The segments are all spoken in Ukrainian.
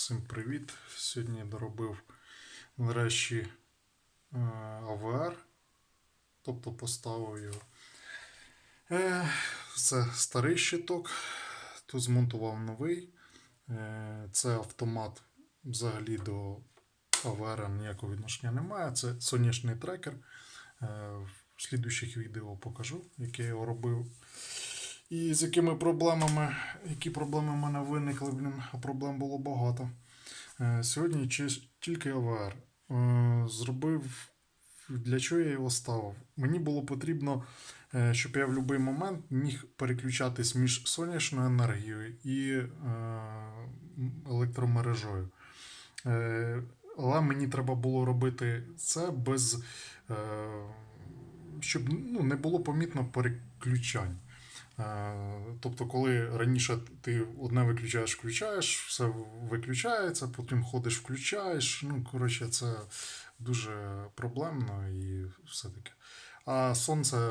Всім привіт! Сьогодні доробив нарешті е, АВР, тобто поставив його. Е, Це старий щиток, тут змонтував новий. Е, Це автомат взагалі до АВР ніякого відношення немає. Це сонячний трекер. В слідуючих відео покажу, яке я його робив. І з якими проблемами, які проблеми в мене виникли, блін, а проблем було багато. Е, Сьогодні тільки АВР. Е, Зробив, для чого я його ставив? Мені було потрібно, е, щоб я в будь-який момент міг переключатись між сонячною енергією і електромережою. Але мені треба було робити це без. щоб ну, не було помітно переключань. Е, Тобто, коли раніше ти одне виключаєш, включаєш, все виключається, потім ходиш, включаєш. Ну, коротше, це дуже проблемно і все таке. А сонце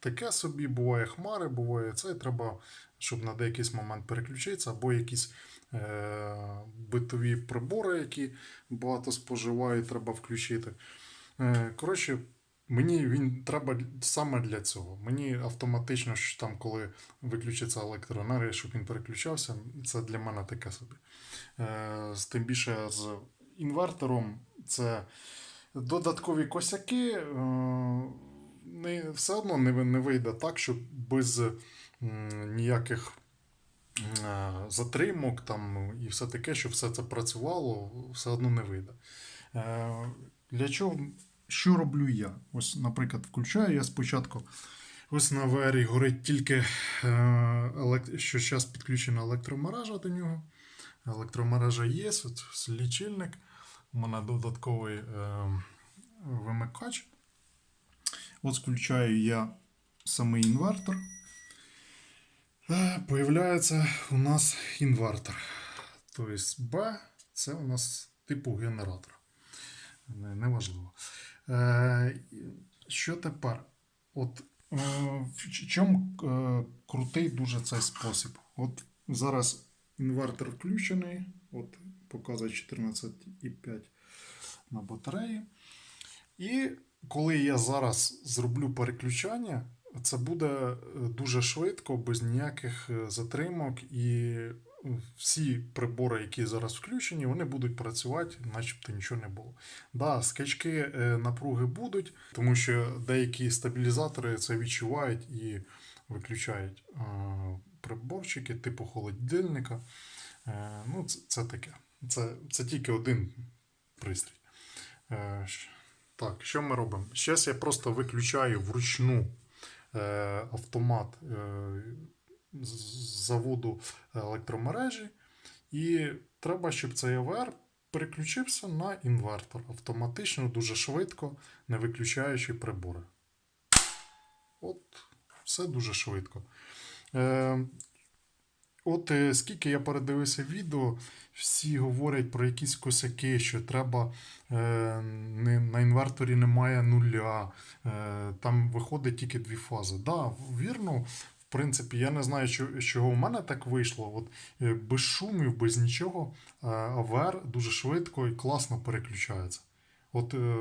таке собі, буває хмари, буває це, треба, щоб на деякий момент переключитися, або якісь е, битові прибори, які багато споживають, треба включити. Е, коротше, Мені він треба саме для цього. Мені автоматично, що там, коли виключиться електроенергія, щоб він переключався, це для мене таке собі. Е, з тим більше з інвертором це додаткові косяки. Е, не, все одно не, не вийде так, щоб без ніяких е, затримок там, і все таке, щоб все це працювало, все одно не вийде. Для чого? Що роблю я? Ось, наприклад, включаю я спочатку. Ось на VR горить тільки, е, що зараз підключена електромережа до нього. Електромережа є, от лічильник. У мене додатковий е, вимикач. От включаю я самий інвертор. Е, Появляється у нас інвертор. Тобто B це у нас типу генератор. Не- Неважливо. Е, що тепер? От е, в чому е, крутий дуже цей спосіб? От зараз інвертор включений, от показує 14,5 на батареї. І коли я зараз зроблю переключання, це буде е, дуже швидко, без ніяких е, затримок, і всі прибори, які зараз включені, вони будуть працювати, начебто нічого не було. Да, скачки е, напруги будуть, тому що деякі стабілізатори це відчувають і виключають е, приборчики, типу холодильника. Е, ну, це, це таке. Це, це тільки один пристрій. Так, що ми робимо? Зараз я просто виключаю вручну автомат заводу електромережі, і треба, щоб цей АВР переключився на інвертор автоматично, дуже швидко, не виключаючи прибори. От, все дуже швидко. Е, От е, скільки я передивився відео, всі говорять про якісь косяки, що треба е, не, на інверторі немає нуля, е, там виходить тільки дві фази. Да, вірно, принципі, я не знаю, чого в мене так вийшло. От, е, без шумів, без нічого, е, АВР дуже швидко і класно переключається. От е,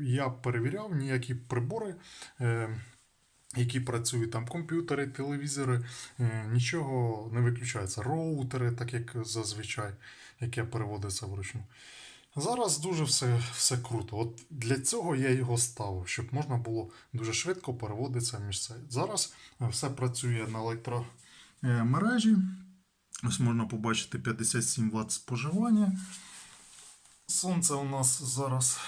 я перевіряв ніякі прибори. Е, які працюють там комп'ютери, телевізори, е, нічого не виключається. Роутери, так як зазвичай, яке переводиться вручну. Зараз дуже все, все круто. От для цього я його ставив, щоб можна було дуже швидко переводитися між це. Зараз е, все працює на електромережі. Ось можна побачити 57 Вт споживання. Сонце у нас зараз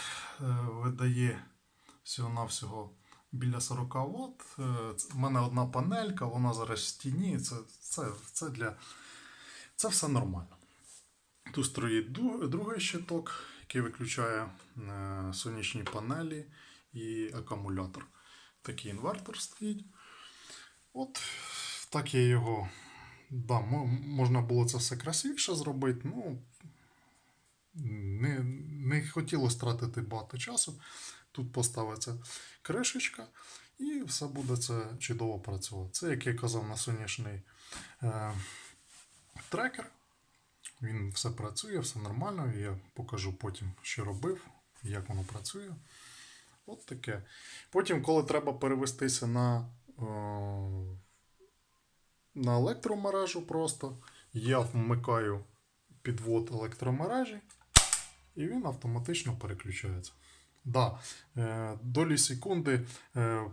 е, видає всього-навсього біля 40 Вт. У мене одна панелька, вона зараз в стіні. Це, це, це, для... це все нормально. Тут стоїть другий щиток, який виключає е, сонячні панелі і акумулятор. Такий інвертор стоїть. От так я його. Да, можна було це все красивіше зробити. Ну, не, не хотілося тратити багато часу. Тут поставиться кришечка, і все буде це чудово працювати. Це, як я казав, на сонячний е, трекер. Він все працює, все нормально. Я покажу потім, що робив, як воно працює. От таке. Потім, коли треба перевестися на, о, на електромережу просто, я вмикаю підвод електромережі, і він автоматично переключається. Да, е, долі секунди е,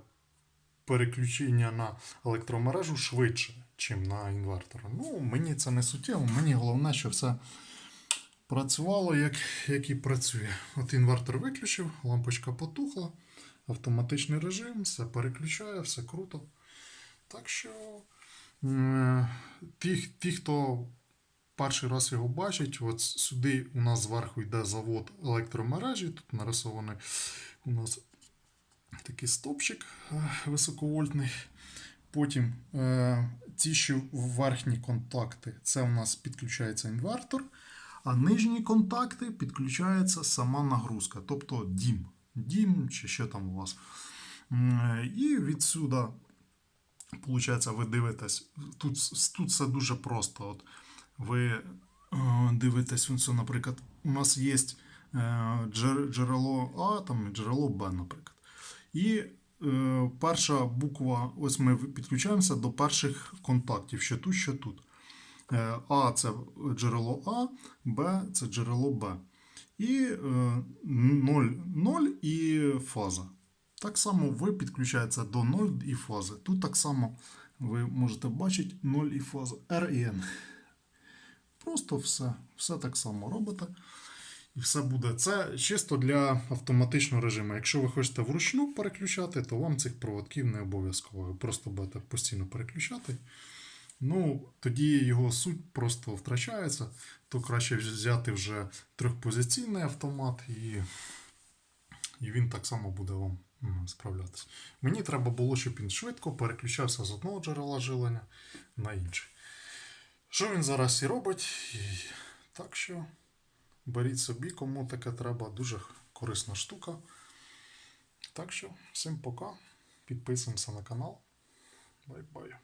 переключення на електромережу швидше, ніж на інвертор. Ну, мені це не суттєво, мені головне, що все працювало, як, як і працює. От інвертор виключив, лампочка потухла, автоматичний режим, все переключає, все круто. Так що ті, ті, хто перший раз його бачить, от сюди у нас зверху йде завод електромережі, тут нарисований у нас такий стопчик е, високовольтний. Потім е, ці, що верхні контакти, це у нас підключається інвертор, а нижні контакти підключається сама нагрузка, тобто дім. Дім чи що там у вас. Е, І відсюди, виходить, ви дивитесь. Тут, тут все дуже просто. От ви е, дивитесь, наприклад, у нас є е, джерело А там, джерело Б, наприклад. І е, перша буква, ось ми підключаємося до перших контактів, що тут, що тут. Е, А це джерело А, Б це джерело Б. І е, 0, 0 і фаза. Так само ви підключаєтеся до 0 і фази. Тут так само ви можете бачити 0 і фаза R і N. Просто все, все так само робите. І все буде. Це чисто для автоматичного режиму. Якщо ви хочете вручну переключати, то вам цих проводків не обов'язково. Ви просто будете постійно переключати. Ну, тоді його суть просто втрачається. То краще взяти вже трьохпозиційний автомат, і, і він так само буде вам справлятися. Мені треба було, щоб він швидко переключався з одного джерела жилення на інший. Що він зараз і робить? І... Так що беріть собі, кому таке треба. Дуже корисна штука. Так що, всім пока. Підписуємося на канал. Бай-бай.